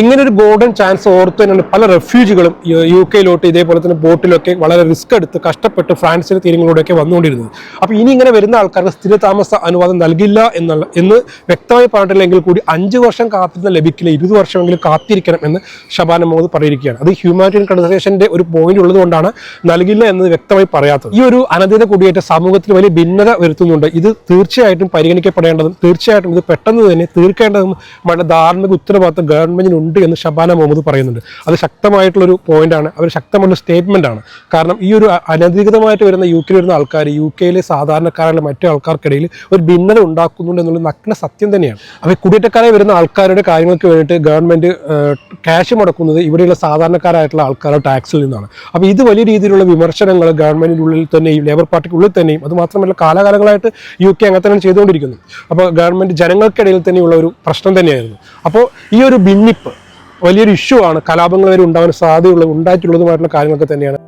ഇങ്ങനെ ഒരു golden chance ഓർത്ത് തന്നെയാണ് പല റെഫ്യൂജികളും യു കെയിലോട്ട് ഇതേപോലെ തന്നെ ബോട്ടിലൊക്കെ വളരെ റിസ്ക് എടുത്ത് കഷ്ടപ്പെട്ട് ഫ്രാൻസിന്റെ തീരങ്ങളിലൂടെയൊക്കെ വന്നുകൊണ്ടിരുന്നത്. അപ്പോൾ ഇനി ഇങ്ങനെ വരുന്ന ആൾക്കാർക്ക് സ്ഥിരതാമസ അനുവാദം നൽകില്ല എന്നുള്ള എന്ന് വ്യക്തമായി പറഞ്ഞിട്ടില്ലെങ്കിൽ കൂടി അഞ്ച് വർഷം കാത്തിരുന്ന ലഭിക്കില്ല ഇരുപത് വർഷമെങ്കിലും കാത്തിരിക്കണം എന്ന് ഷബാന മുഹമ്മദ് പറഞ്ഞിരിക്കുകയാണ്. അത് ഹ്യൂമാനിറ്റേറിയൻ കൺസർവേഷന്റെ ഒരു പോയിന്റ് ഉള്ളതുകൊണ്ടാണ് നൽകില്ല എന്നത് വ്യക്തമായി പറയാത്തത്. ഈ ഒരു അനധികൃത കുടിയേറ്റ സമൂഹത്തിൽ വലിയ ഭിന്നത വരുത്തുന്നുണ്ട്. ഇത് തീർച്ചയായിട്ടും പരിഗണിക്കപ്പെടേണ്ടതും തീർച്ചയായിട്ടും ഇത് പെട്ടെന്ന് തന്നെ തീർക്കേണ്ടതും വളരെ ധാർമ്മിക ഉത്തരവാദിത്വം ഗവൺമെന്റിനുണ്ട് എന്ന് ഷബാന മുഹമ്മദ് പറയുന്നുണ്ട്. അത് ശക്തമായിട്ടുള്ളൊരു പോയിന്റാണ്. അവർ ശക്തമുള്ള സ്റ്റേറ്റ്മെന്റ് ആണ് കാരണം ഈ ഒരു അനധികൃതമായിട്ട് വരുന്ന യു കെയിൽ വരുന്ന ആൾക്കാർ യു കെയിലെ സാധാരണക്കാരായ മറ്റു ആൾക്കാർക്കിടയിൽ ഒരു ഭിന്നത ഉണ്ടാക്കുന്നുണ്ട് എന്നുള്ള നഗ്ന സത്യം തന്നെയാണ്. അപ്പോൾ കുടിയേറ്റക്കാരെ വരുന്ന ആൾക്കാരുടെ കാര്യങ്ങൾക്ക് വേണ്ടിയിട്ട് ഗവൺമെന്റ് ക്യാഷ് മുടക്കുന്നത് ഇവിടെയുള്ള സാധാരണക്കാരായിട്ടുള്ള ആൾക്കാരുടെ ടാക്സിൽ നിന്നാണ്. അപ്പോൾ ഇത് വലിയ രീതിയിലുള്ള വിമർശനങ്ങൾ ഉള്ളിൽ തന്നെയും ലേബർ പാർട്ടിക്കുള്ളിൽ തന്നെയും അത് മാത്രമല്ല കാലാകാലങ്ങളായിട്ട് യു കെ അങ്ങനെ തന്നെ ചെയ്തുകൊണ്ടിരിക്കുന്നു. അപ്പോൾ ഗവൺമെന്റ് ജനങ്ങൾക്കിടയിൽ തന്നെയുള്ള ഒരു പ്രശ്നം തന്നെയായിരുന്നു. അപ്പോൾ ഈ ഒരു ഭിന്നിപ്പ് വലിയൊരു ഇഷ്യൂ ആണ് കലാപങ്ങൾ വരെ ഉണ്ടാവാൻ സാധ്യതയുള്ള ഉണ്ടായിട്ടുള്ളതുമായിട്ടുള്ള കാര്യങ്ങളൊക്കെ തന്നെയാണ്.